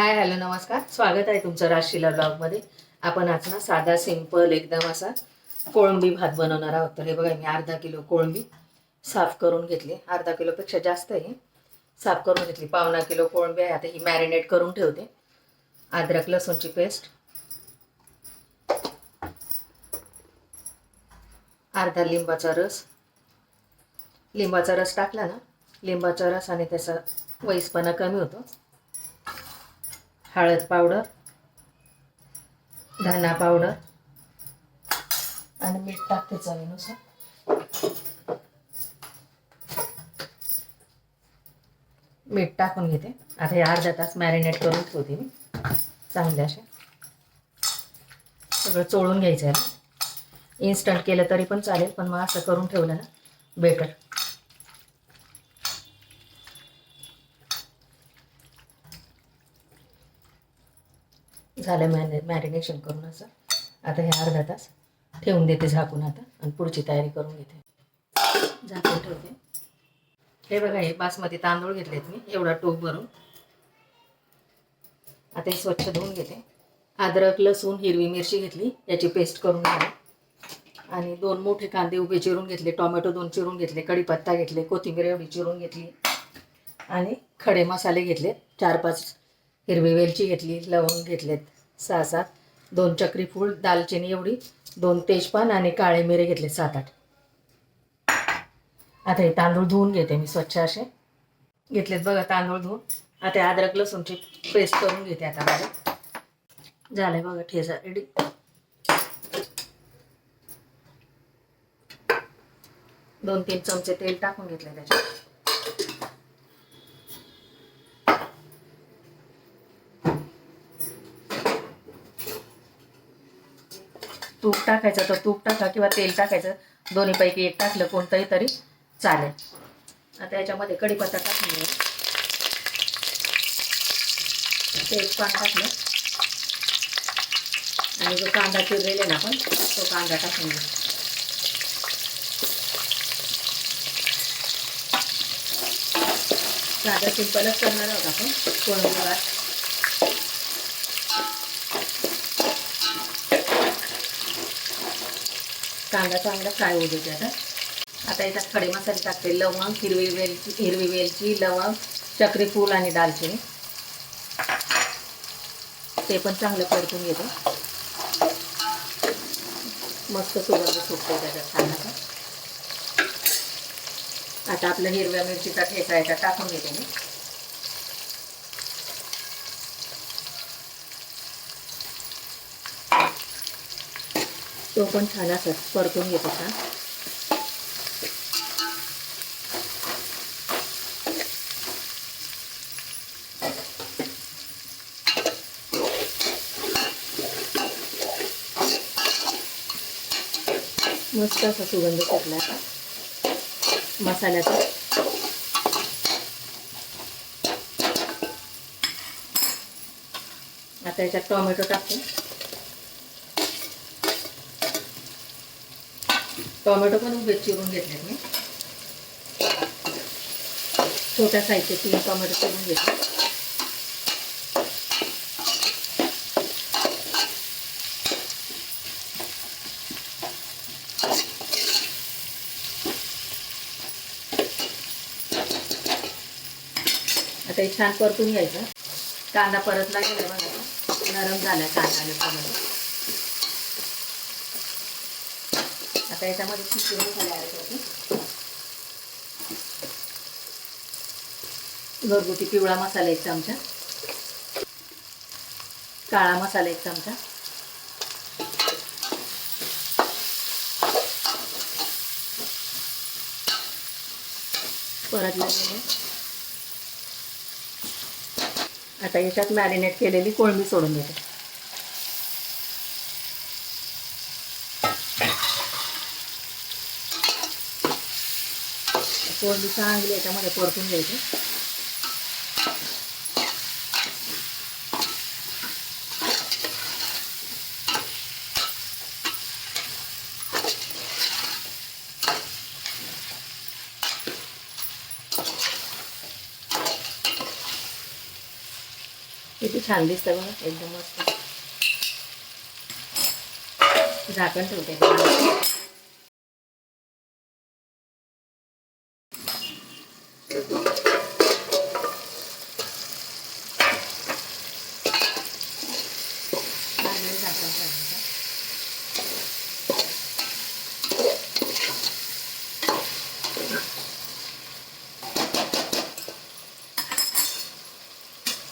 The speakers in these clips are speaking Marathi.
हाय हॅलो नमस्कार. स्वागत आहे तुमचं राशीला ब्लॉगमध्ये आपण आज ना साधा सिंपल एकदम असा कोळंबी भात बनवणार आहोत. तर हे बघा मी अर्धा किलो कोळंबी साफ करून घेतली. अर्धा किलोपेक्षा जास्त आहे. साफ करून घेतली. पावणा किलो कोळंबी आहे. आता ही मॅरिनेट करून ठेवते. अद्रक लसूणची पेस्ट अर्धा लिंबाचा रस. लिंबाचा रस टाकला ना लिंबाचा रस आणि त्याचा वैसपणा कमी होतो. हळद पावडर धना पावडर आणि मीठ टाकते चवीनुसार. मीठ टाकून घेते. आता हे अर्धा तास मॅरिनेट करून ठेवते मी. चांगले असे. सगळं चोळून घ्यायचं आहे ना. इन्स्टंट केलं तरी पण चालेल पण मग असं करून ठेवलं ना बेटर झालं मॅने मॅरिनेशन करून असं. आता हे अर्धा तास ठेवून देते झाकून आता आणि पुढची तयारी करून घेते. झाकून ठेवते. हे बघा हे बासमती तांदूळ घेतलेत मी एवढा टोप भरून. आता हे स्वच्छ धुवून घेते. अद्रक लसूण हिरवी मिरची घेतली याची पेस्ट करून घ्या आणि दोन मोठे कांदे उभे चिरून घेतले टोमॅटो दोन चिरून घेतले कढीपत्ता घेतले कोथिंबीर एवढी चिरून घेतली. आणि खडे मसाले घेतले चार पाच हिरवी वेलची घेतली लवंग घेतलेत. सहा सात दोन चक्री फूल दालचिनी एवढी दोन तेजपान आणि काळे मिरे घेतले सात आठ आता हे तांदूळ धुवून घेते मी स्वच्छ असे. घेतलेत बघा तांदूळ धुवून. आता अद्रक लसूणची पेस्ट करून घेते आता माझ्या झालंय बघा ठेचा रेडी दोन तीन चमचे तेल टाकून घेतले त्याच्यात. तूप टाकायचं तर तूप टाका किंवा तेल टाकायचं. दोन्हीपैकी एक टाकलं कोणतंही तरी चालेल. आता याच्यामध्ये कढीपत्ता टाकून घेऊ. तेजपान टाकलं. आणि जो कांदा चिरलेला ना आपण तो कांदा टाकून घेऊ. साधा सिंपलच करणार आहोत आपण. कोळंबी भात कांदा चांगला फ्राय होऊ देते आता. आता याच्यात खडे मसाले टाकते लवंग हिरवी वेलची हिरवी वेलची लवंग चक्री फूल आणि दालचिनी. ते पण चांगलं परतून घेते. मस्त सुगंध सुटतो त्याच्यात कांदा आता आपलं हिरव्या मिरचीचा ठेचा याच्यात टाकून घेते मी. तो पण छान असा परतून घेतो होता. मस्त असा सुगंध सुटला मसाल्याचा. आता याच्यात टोमॅटो टाकतो. टोमॅटो पण उभे चिरून घेतले मी. छोट्या साईजचे तीन टोमॅटो चिरून घेतले आता हे छान परतून घ्यायचं. कांदा परतला गेला बघा. नरम झाला कांदा टोमॅटो. आता याच्यामध्ये चिकन मसाले ॲड करते. घरगुती पिवळा मसाला एक चमचा. काळा मसाला एक चमचा. परतला आता याच्यात मॅरिनेट केलेली कोळंबी सोडून देते. कोळंबी चांगली याच्यामध्ये परतून घ्यायची. किती छान दिसतं बघा एकदम मस्त. झाकण ठेवते. लागेल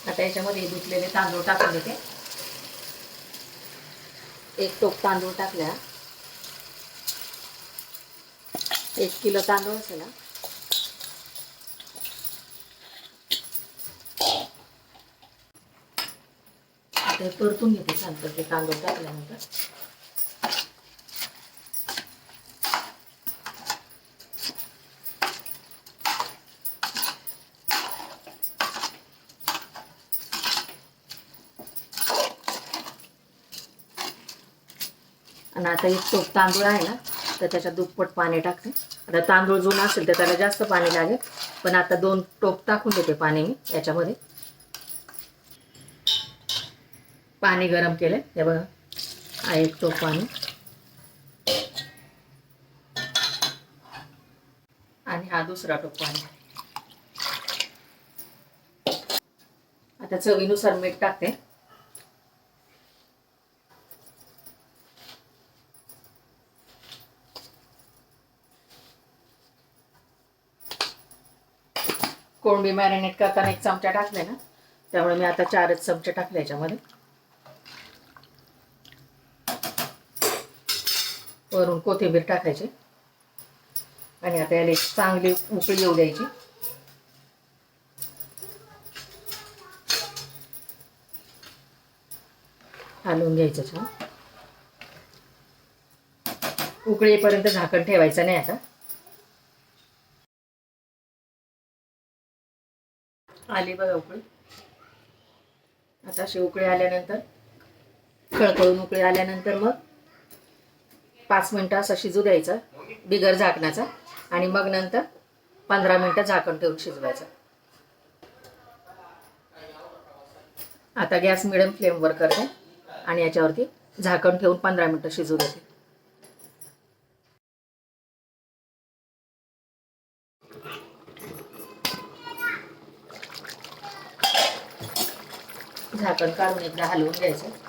आता याच्यामध्ये धुतलेले तांदूळ टाकून देते. एक टोप तांदूळ टाकल्या एक किलो तांदूळ असेल हा. परतून घेते छान ते तांदूळ टाकल्यानंतर. आणि आता एक टोप तांदूळ आहे ना तर त्याच्यात दुप्पट पाणी टाकते. आता तांदूळ जुना असेल तर त्याला जास्त पाणी लागेल. पण आता दोन टोप टाकून देते पाणी मी याच्यामध्ये. पाणी गरम केलं हे बघा. हा एक टोप पाणी. आणि हा दुसरा टोप पाणी. आता चवीनुसार मीठ टाकते. कोळंबी मॅरिनेट करताना एक चमचा टाकले ना. त्यामुळे मी आता चारच चमचे टाकले याच्यामध्ये. वरून कोथिंबीर टाकायची. आणि आता याला एक चांगली उकळी येऊ द्यायची. हलवून घ्यायचं छान. उकळीपर्यंत झाकण ठेवायचं नाही आता. आली बघा उकळी. आता अशी उकळी आल्यानंतर खळखळून उकळी आल्यानंतर मग पाच मिनटं असं शिजू द्यायचं बिगर झाकण्याचं आणि मग नंतर पंधरा मिनटं झाकण ठेवून शिजवायचं. आता गॅस मिडियम फ्लेमवर करते आणि याच्यावरती झाकण ठेवून पंधरा मिनटं शिजू देते. झाकण काढून एकदा हलवून घ्यायचं.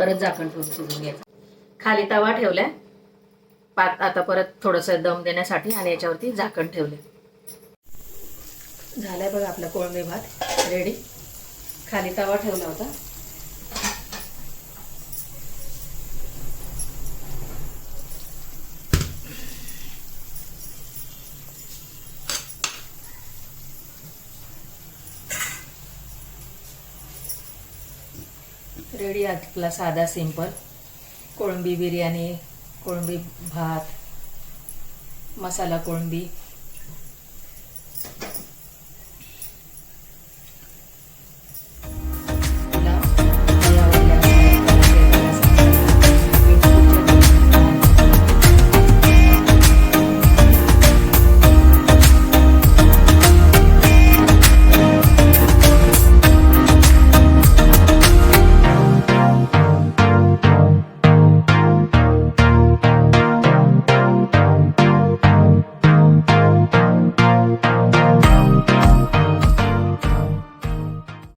परत झाकण ठेवून शिजून घ्यायचं. खाली तवा ठेवलाय. पात आता परत थोडंसं दम देण्यासाठी आणि याच्यावरती झाकण ठेवले झालाय बघा आपला कोळंबी भात रेडी खाली तवा ठेवला होता. रेडी आपला साधा सिंपल. कोळंबी बिर्याणी कोळंबी भात मसाला कोळंबी.